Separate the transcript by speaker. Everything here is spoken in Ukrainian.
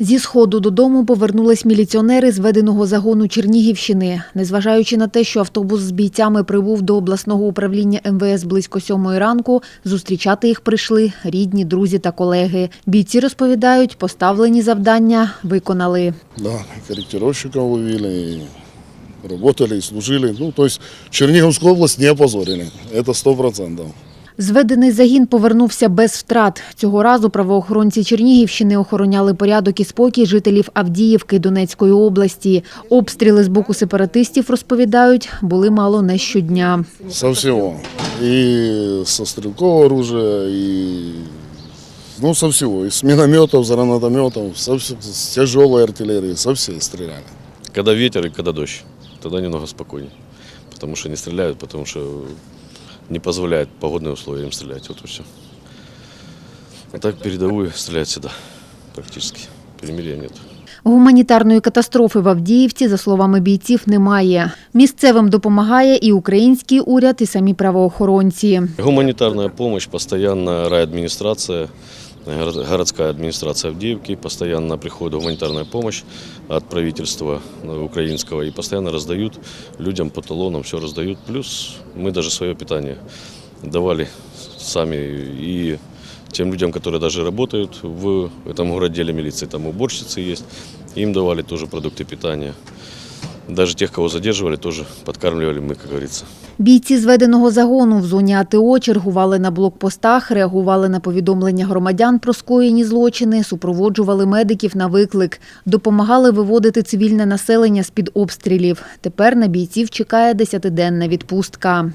Speaker 1: Зі сходу додому повернулись міліціонери з веденого загону Чернігівщини. Незважаючи на те, що автобус з бійцями прибув до обласного управління МВС близько сьомої ранку, зустрічати їх прийшли рідні, друзі та колеги. Бійці розповідають, поставлені завдання виконали.
Speaker 2: Да, корректировщиков ловили, и служили. Ну, то есть Черниговскую область не опозорили. Сто процентов.
Speaker 1: Зведений загін повернувся без втрат. Цього разу правоохоронці Чернігівщини охороняли порядок і спокій жителів Авдіївки Донецької області. Обстріли з боку сепаратистів, розповідають, були мало не щодня.
Speaker 2: Со всего. И со стрелкового оружия, и ну, со всего. И с минометов, с гранатометов, со, вс- с тяжелой артиллерии, со всей стреляли.
Speaker 3: Когда ветер и когда дождь, тогда немного спокойнее. Потому что не стреляют, потому что не позволяет погодные условия им стрелять. Вот и все. А так передовую стрелять всегда, практически. Перемирия нет.
Speaker 1: Гуманітарної катастрофи в Авдіївці, за словами бійців, немає. Місцевим допомагає і український уряд, і самі правоохоронці.
Speaker 3: Гуманітарна допомога постійно райадміністрація городская администрация Авдеевки, постоянно приходит гуманитарная помощь от правительства э, украинского и постоянно раздают людям по талонам, все раздают. Плюс мы даже свое питание давали сами и тем людям, которые даже работают в этом городделе милиции, там уборщицы есть, им давали тоже продукты питания. Даже тех, кого задерживали, тоже подкармливали мы, как говорится.
Speaker 1: Бійці зведеного загону в зоні АТО чергували на блокпостах, реагували на повідомлення громадян про скоєні злочини, супроводжували медиків на виклик, допомагали виводити цивільне населення з-під обстрілів. Тепер на бійців чекає десятиденна відпустка.